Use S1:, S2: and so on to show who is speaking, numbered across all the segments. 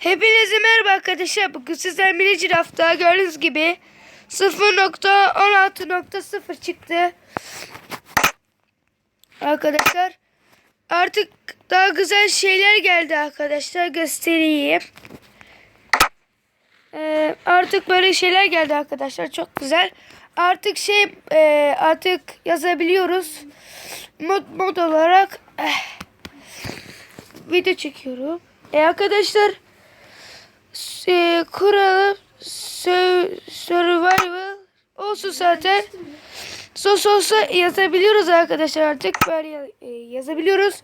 S1: Hepinize merhaba arkadaşlar. Bugün sizler mini cirafta gördüğünüz gibi 0.16.0 çıktı. Arkadaşlar artık daha güzel şeyler geldi arkadaşlar. Göstereyim. Ee, artık böyle şeyler geldi arkadaşlar. Çok güzel. Artık şey e, artık yazabiliyoruz. Mod, mod olarak eh, video çekiyorum. E arkadaşlar e, kuralı survival olsun zaten. Sos olsa yazabiliyoruz arkadaşlar artık. Böyle e, yazabiliyoruz.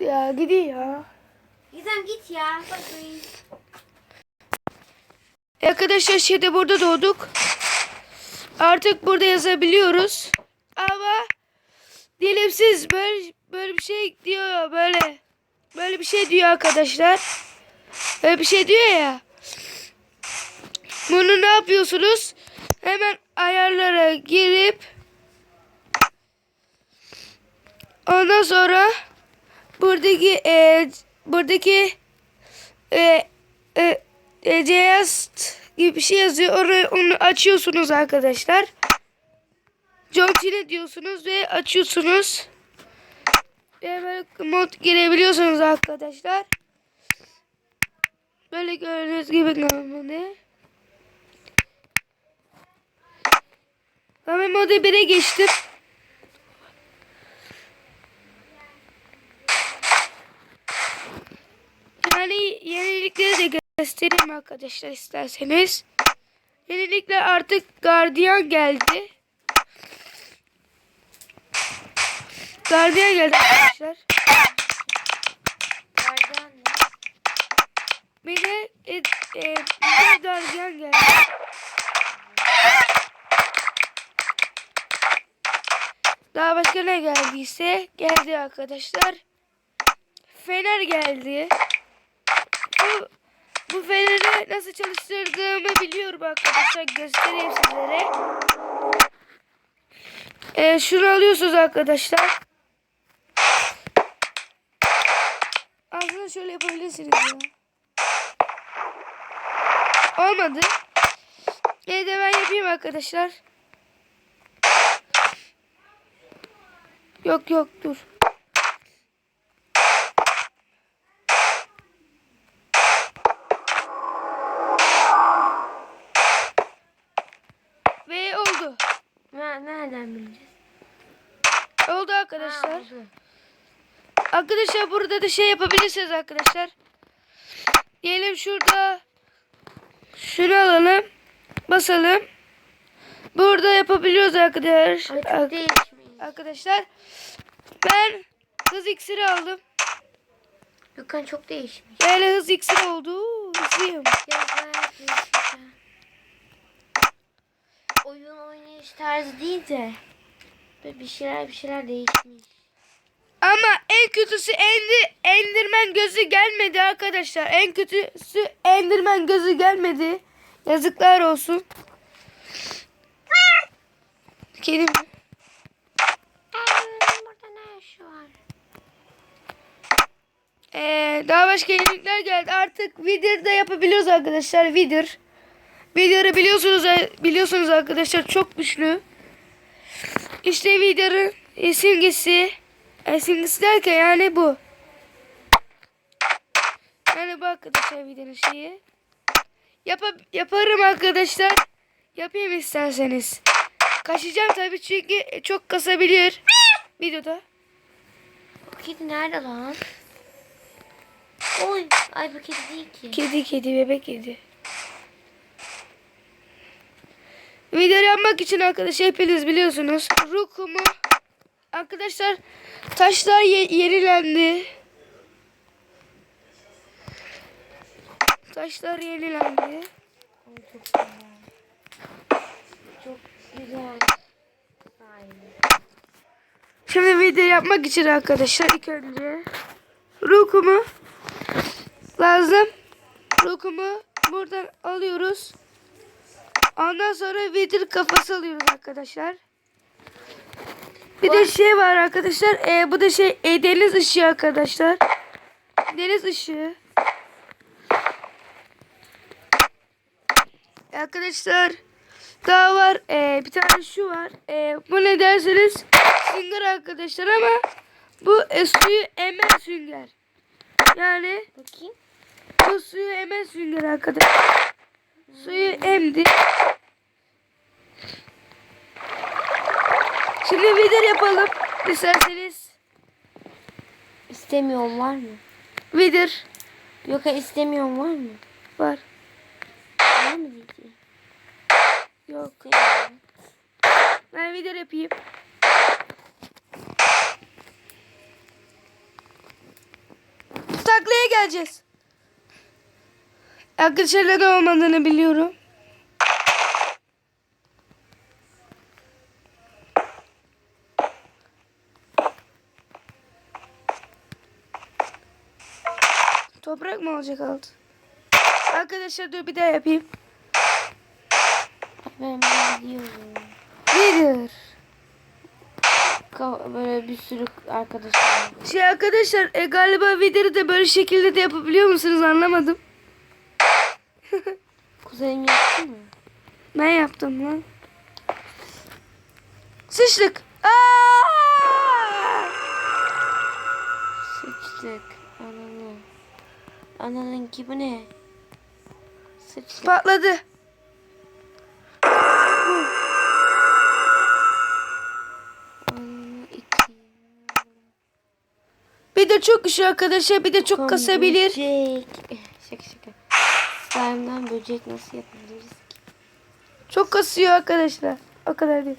S1: Ya gidiyor ya.
S2: Gizem git ya. Bakayım.
S1: Arkadaşlar şeyde burada doğduk. Artık burada yazabiliyoruz. Ama diyelim siz böyle böyle bir şey diyor böyle böyle bir şey diyor arkadaşlar. Böyle bir şey diyor ya. Bunu ne yapıyorsunuz? Hemen ayarlara girip ondan sonra buradaki e, buradaki e, e, e, Just gibi bir şey yazıyor. Orayı, onu açıyorsunuz arkadaşlar. Jontine diyorsunuz ve açıyorsunuz. Ve böyle mod girebiliyorsunuz arkadaşlar. Böyle gördüğünüz gibi normalde. Ben moda 1'e geçtim. Yani yenilikleri de göstereyim arkadaşlar isterseniz. Yenilikler artık gardiyan geldi. Gardiyan geldi arkadaşlar.
S2: Gardiyan ne?
S1: De e, e, de gardiyan geldi. Daha başka ne geldiyse geldi arkadaşlar. Fener geldi. Bu, bu feneri nasıl çalıştırdığımı biliyorum arkadaşlar. Göstereyim sizlere. Ee, şunu alıyorsunuz arkadaşlar. Aslında şöyle yapabilirsiniz ya. Olmadı. Yine de ben yapayım arkadaşlar. Yok yok dur. Ve oldu.
S2: Ne, nereden bileceğiz?
S1: Oldu arkadaşlar.
S2: Ha, oldu.
S1: Arkadaşlar burada da şey yapabilirsiniz arkadaşlar. Diyelim şurada şunu alalım. Basalım. Burada yapabiliyoruz
S2: çok değişmiş.
S1: Arkadaşlar ben hız iksiri aldım.
S2: Gökhan çok değişmiş.
S1: Yani hız iksiri oldu. Hızlıyım.
S2: Ya. Oyun oynayış tarzı değil de bir şeyler bir şeyler değişmiş.
S1: Ama en kötüsü endi, endirmen gözü gelmedi arkadaşlar. En kötüsü endirmen gözü gelmedi. Yazıklar olsun. Kedi mi?
S2: Ee,
S1: daha başka yenilikler geldi. Artık Wither da yapabiliyoruz arkadaşlar. Wither. Wither'ı biliyorsunuz biliyorsunuz arkadaşlar çok güçlü. İşte Wither'ın simgesi. E, derken yani bu. Yani bu arkadaşlar Wither'ın şeyi. Yap yaparım arkadaşlar. Yapayım isterseniz. Kaçacağım tabii çünkü çok kasabilir. Videoda.
S2: Bu kedi nerede lan? Oy. Ay bu kedi değil ki.
S1: Kedi kedi bebek kedi. Video yapmak için arkadaşlar hepiniz biliyorsunuz. Rukumu arkadaşlar taşlar ye- yenilendi. Taşlar yenilendi.
S2: Çok güzel. Çok güzel. Aynen.
S1: Şimdi video yapmak için arkadaşlar ilk önce rukumu lazım. Rukumu buradan alıyoruz. Ondan sonra vidir kafası alıyoruz arkadaşlar. Bir de şey var arkadaşlar. E, bu da şey e, deniz ışığı arkadaşlar. deniz ışığı. Arkadaşlar daha var. Ee, bir tane şu var. Ee, bu ne derseniz sünger arkadaşlar ama bu e, suyu emen sünger. Yani
S2: Bakayım.
S1: bu suyu emen sünger arkadaşlar. Suyu emdi. Şimdi vidir yapalım. İsterseniz
S2: İstemiyorum var mı?
S1: vidir
S2: Yok istemiyorum var mı?
S1: var.
S2: Var mı diyeceğim?
S1: Yok.
S2: İstemiyorum.
S1: Ben vidir yapayım. Taklaya geleceğiz. Arkadaşlar olmadığını biliyorum. Toprak mı olacak altı? Arkadaşlar dur bir daha yapayım.
S2: Ben biliyorum. Ka- Böyle bir sürü arkadaşım var.
S1: Şey arkadaşlar e, galiba vidiri de böyle şekilde de yapabiliyor musunuz anlamadım.
S2: Kuzenim yaptı mı?
S1: Ben yaptım lan. Sıçtık. Aa!
S2: Sıçtık. Ananı. Ananın ki bu ne? Sıçtık.
S1: Patladı. Bir de çok üşüyor arkadaşlar bir de çok
S2: Bakalım
S1: kasabilir.
S2: Böcek. Şaka şaka. Slime'dan böcek nasıl yapabiliriz ki?
S1: Çok kasıyor arkadaşlar. O kadar değil.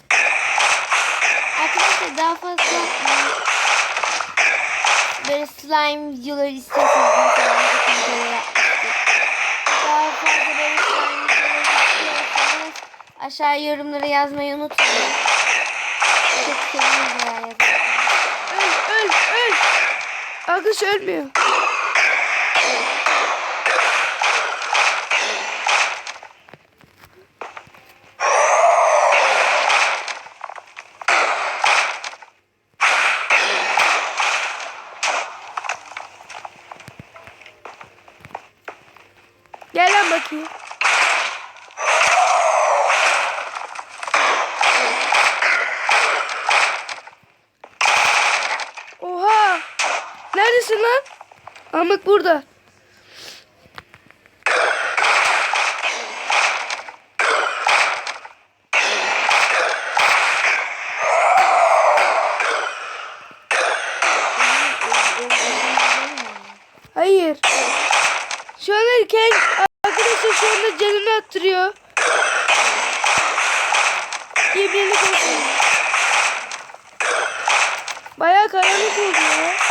S2: Arkadaşlar daha fazla ıı, böyle slime videoları istiyorsanız aşağı yorumlara yazmayı unutmayın. Çok.
S1: Öl öl öl. Arkadaş ölmüyor. Gel lan bakayım. Oha! Neredesin lan? Ahmet burada. Hayır. Şu an erken arkadaşlar şu anda canını attırıyor. Yeminlik olsun. Bayağı karanlık oldu ya.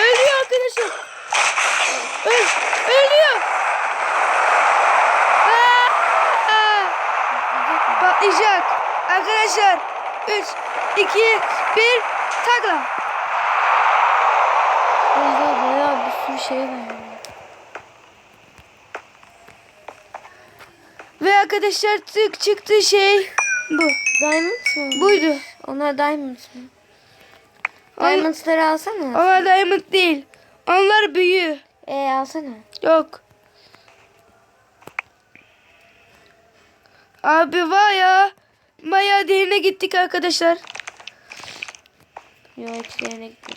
S1: Ölüyor arkadaşlar. Öl, ölüyor. Aa! Patlayacak. Arkadaşlar 3, 2, 1 takla.
S2: Burada bayağı bir sürü şey var.
S1: Ve arkadaşlar tık çıktı şey bu.
S2: Diamonds mı?
S1: Buydu.
S2: Onlar diamonds mı?
S1: On-
S2: Diamonds'ları alsana.
S1: Ama diamond değil. Onlar büyü.
S2: Ee alsana.
S1: Yok. Abi var ya. Bayağı derine gittik arkadaşlar.
S2: Yok içlerine gittim.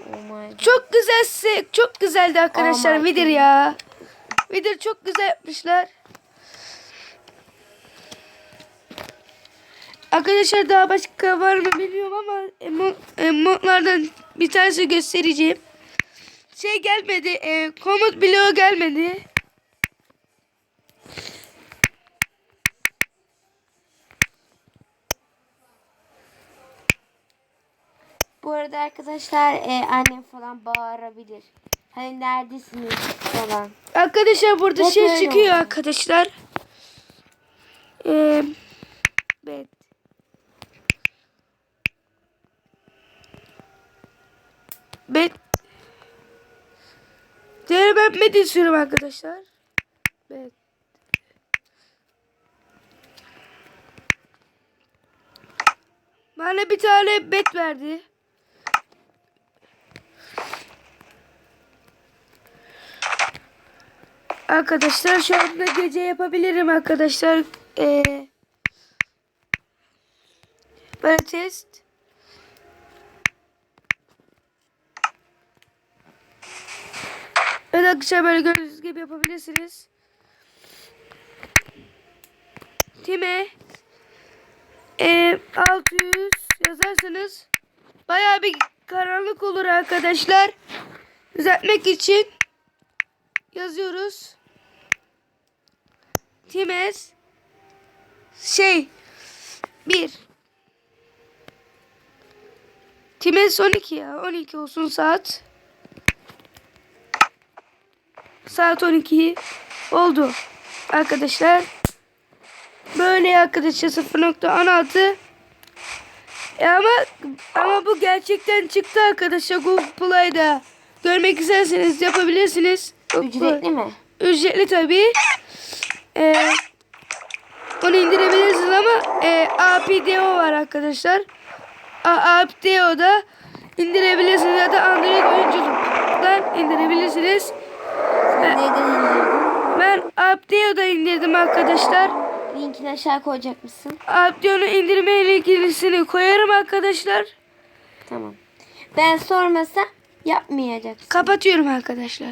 S2: Oh my god.
S1: Çok güzel se- çok güzeldi arkadaşlar
S2: Aman
S1: Vidir ya. Vidir çok güzel yapmışlar. Arkadaşlar daha başka var mı bilmiyorum ama e, mo- e, modlardan bir tanesi göstereceğim. Şey gelmedi, e, komut bloğu gelmedi.
S2: Arada arkadaşlar e, annem falan bağırabilir. Hani neredesiniz falan.
S1: Arkadaşlar burada
S2: Hep
S1: şey çıkıyor
S2: oluyor.
S1: arkadaşlar. Ee, evet. Ben Diğer ben med istiyorum arkadaşlar. Evet. Bana bir tane bet verdi. Arkadaşlar şu anda gece yapabilirim arkadaşlar. Ee, böyle test. Evet arkadaşlar böyle gördüğünüz gibi yapabilirsiniz. Time e, 600 yazarsanız bayağı bir karanlık olur arkadaşlar. Düzeltmek için yazıyoruz. Times şey 1 Times 12 ya 12 olsun saat. Saat 12 oldu arkadaşlar. Böyle arkadaşlar 0.16 e ama ama bu gerçekten çıktı arkadaşlar Google Play'da. Görmek isterseniz yapabilirsiniz.
S2: Ücretli mi?
S1: Ücretli tabii. Ee, onu indirebilirsiniz ama e, APDO var arkadaşlar. A, APDO'da indirebilirsiniz ya da Android oyunculuktan indirebilirsiniz.
S2: İndirdin?
S1: Ben APDO'da indirdim arkadaşlar.
S2: Linkini aşağı koyacak mısın?
S1: APDO'nun indirme linkini koyarım arkadaşlar.
S2: Tamam. Ben sormasam yapmayacaksın.
S1: Kapatıyorum arkadaşlar.